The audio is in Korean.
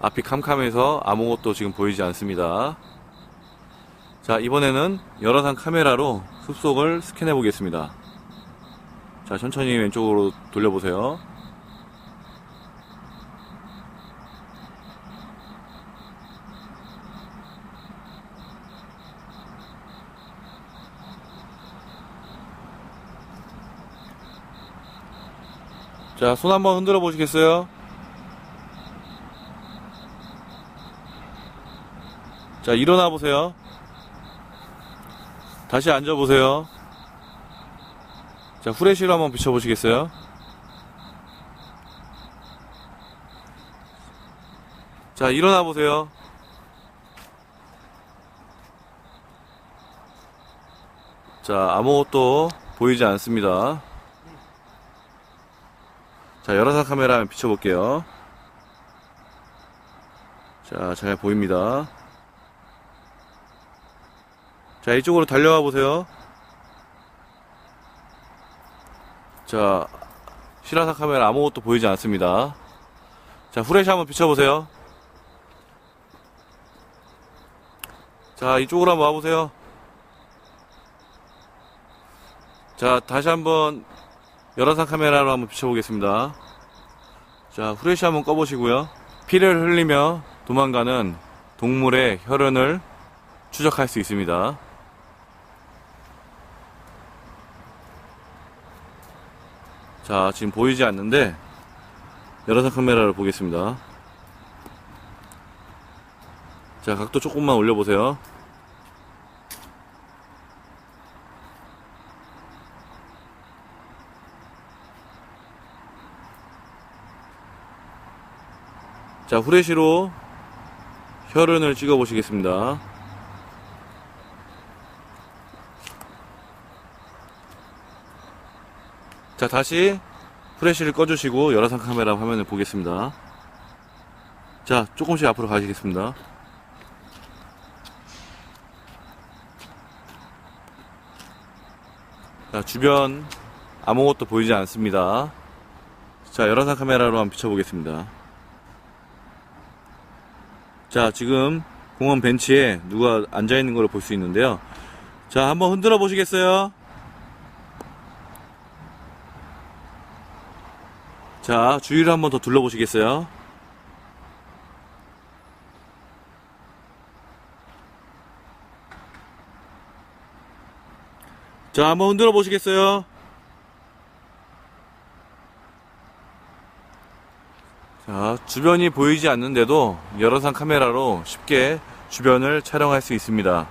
앞이 캄캄해서 아무것도 지금 보이지 않습니다. 자, 이번에는 열화상 카메라로 숲속을 스캔해 보겠습니다. 자, 천천히 왼쪽으로 돌려보세요. 자, 손 한번 흔들어 보시겠어요? 자, 일어나 보세요. 다시 앉아 보세요. 자, 후레쉬로 한번 비춰 보시겠어요? 자, 일어나 보세요. 자, 아무것도 보이지 않습니다. 자, 열화상 카메라 한번 비춰볼게요. 자, 잘 보입니다. 자, 이쪽으로 달려와 보세요. 자, 실화상 카메라 아무것도 보이지 않습니다. 자, 후레쉬 한번 비춰보세요. 자, 이쪽으로 한번 와보세요. 자, 다시 한번 열화상 카메라로 한번 비춰보겠습니다. 자, 후레쉬 한번 꺼보시고요. 피를 흘리며 도망가는 동물의 혈흔을 추적할 수 있습니다. 자, 지금 보이지 않는데 열화상 카메라를 보겠습니다. 자, 각도 조금만 올려보세요. 자, 후레쉬로 혈흔을 찍어 보시겠습니다. 자, 다시 후레쉬를 꺼주시고 열화상 카메라 화면을 보겠습니다. 자, 조금씩 앞으로 가시겠습니다. 자, 주변 아무것도 보이지 않습니다. 자, 열화상 카메라로 한번 비춰보겠습니다. 자, 지금 공원 벤치에 누가 앉아있는 걸 볼 수 있는데요. 자, 한번 흔들어 보시겠어요? 자, 주위를 한번 더 둘러보시겠어요? 자, 한번 흔들어 보시겠어요? 자, 주변이 보이지 않는데도 열화상 카메라로 쉽게 주변을 촬영할 수 있습니다.